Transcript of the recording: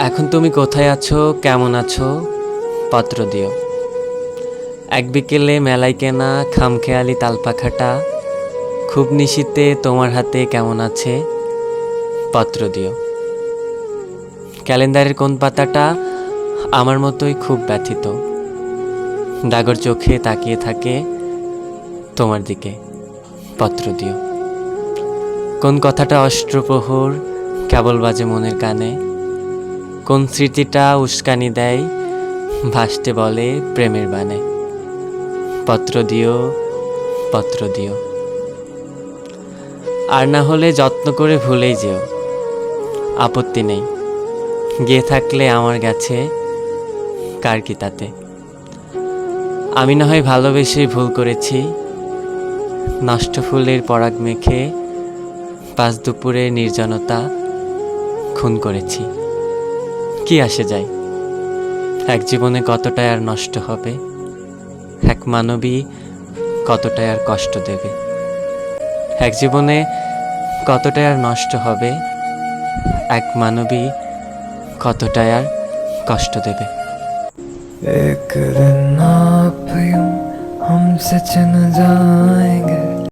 এখন তুমি কোথায় আছো? কেমন আছো? পাত্র দিও। এক বিকেলে মেলায় কেনা খামখেয়ালি তালপাখাটা খুব নিশীতে তোমার হাতে কেমন আছে? পাত্র দিও। ক্যালেন্ডারের কোন পাতাটা আমার মতোই খুব ব্যথিত। ডাগর চোখে তাকিয়ে থাকে তোমার দিকে। পত্র দিও। কোন কথাটা অষ্টপ্রহর কেবল বাজে মনের কানে? কোন স্মৃতিটা উস্কানি দেয়? ভাসতে বলে প্রেমের বানে পত্র দিও পত্র দিও। আর না হলে যত্ন করে ভুলেই যেও। আপত্তি নেই। গিয়ে থাকলে আমার গেছে কার কি তাতে? আমি না হয় ভালোবেসে ভুল করেছি। নষ্ট ফুলের পরাগ মেখে পাঁচ দুপুরে নির্জনতা খুন করেছি। কি আসে যায় এক জীবনে কতটাই আর নষ্ট হবে এক মানবী কতটাই আর কষ্ট দেবে এক জীবনে কতটাই আর নষ্ট হবে এক মানবী কতটাই আর কষ্ট দেবে एक दिन आप यूं हमसे चन जाएंगे